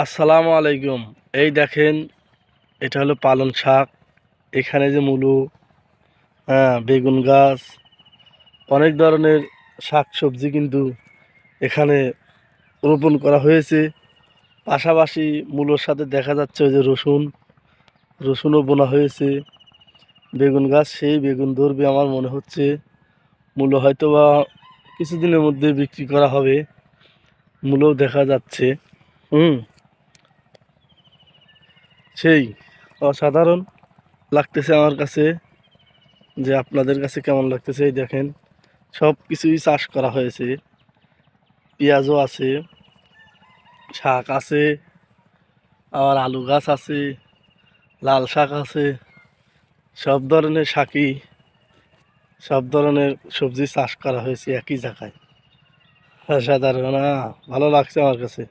আসসালামু আলাইকুম। এই দেখেন, এটা হলো পালং শাক, এখানে যে মূলো হ্যাঁ বেগুন গাছ, অনেক ধরনের শাক সবজি কিন্তু এখানে রোপণ করা হয়েছে। পাশাপাশি মূলোর সাথে দেখা যাচ্ছে যে রসুন, রসুনও বোনা হয়েছে। বেগুন গাছ, সেই বেগুন ধরবে আমার মনে হচ্ছে। মূলো হয়তো বা কিছুদিনের মধ্যে বিক্রি করা হবে। মূলও দেখা যাচ্ছে, হুম। সেই অসাধারণ লাগতেছে আমার কাছে যে আপনাদের কাছে কেমন লাগতেছে এই দেখেন সব কিছুই চাষ করা হয়েছে। পেঁয়াজও আছে শাক আছে আবার আলু গাছ আছে লাল শাক আছে সব ধরনের শাকই সব ধরনের সবজি চাষ করা হয়েছে একই জায়গায়। অসাধারণ আহ, ভালো লাগছে আমার কাছে।